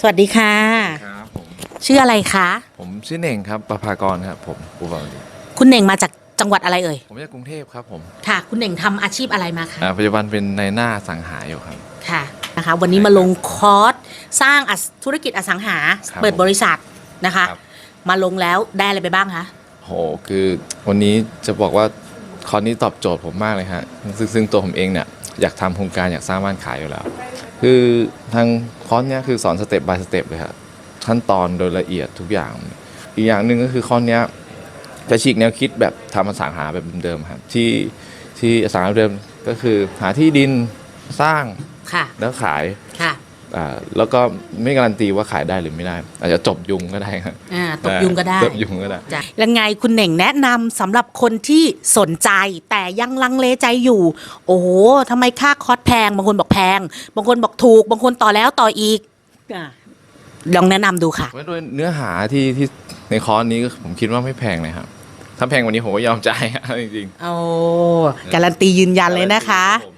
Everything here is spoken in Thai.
สวัสดีค่ะ ครับผมชื่ออะไรคะ ผมชื่อเน่งครับประภากรครับผมอุบลดีคุณเน่งมาจากจังหวัดอะไรเอ่ย ผมจากกรุงเทพครับผมค่ะ คุณเน่งทำอาชีพอะไรมาคะ อ่าปัจจุบันเป็นในหน้าสังหาอยู่ครับ ค่ะนะคะวันนี้มาลงคอร์สสร้างอสธุรกิจอสังหา ครับเปิดบริษัทนะคะ ครับ มาลงแล้วได้อะไรไปบ้างคะ โหคือวันนี้จะบอกว่าคอนนี้ตอบโจทย์ผมมากเลยฮะซึ่งซึ่งตัวผมเองเนี่ย อยากทำโครงการอยากสร้างบ้านขายอยู่แล้ว คือทางคอนเนี้ยคือสอนสเต็ป by สเต็ปเลยครับขั้นตอนโดยละเอียดทุกอย่าง อีกอย่างหนึ่งก็คือคอนเนี้ยจะฉีกแนวคิดแบบทำอสังหาแบบเดิมๆครับที่ที่อสังหาเดิมก็คือหาที่ดินสร้างค่ะแล้วขายค่ะอ่า แล้วก็ไม่การันตีว่าขายได้หรือไม่ได้ อาจจะจบยุงก็ได้ครับอ่าตกยุงก็ได้จบยุงก็ได้จ้ะยังไงคุณเน่งแนะนำสำหรับคนที่สนใจแต่ยังลังเลใจอยู่ โอ้โหทำไมค่าคอร์สแพง บางคนบอกแพง บางคนบอกถูก บางคนต่อแล้วต่ออีกอะลองแนะนำดูค่ะว่าด้วยเนื้อหาที่ที่ในคอร์สนี้ก็ผมคิดว่าไม่แพงเลยครับถ้าแพงกว่านี้ผมก็ยอมจ่ายจริงโอ้การันตียืนยันเลยนะคะผมใช่ค่ะ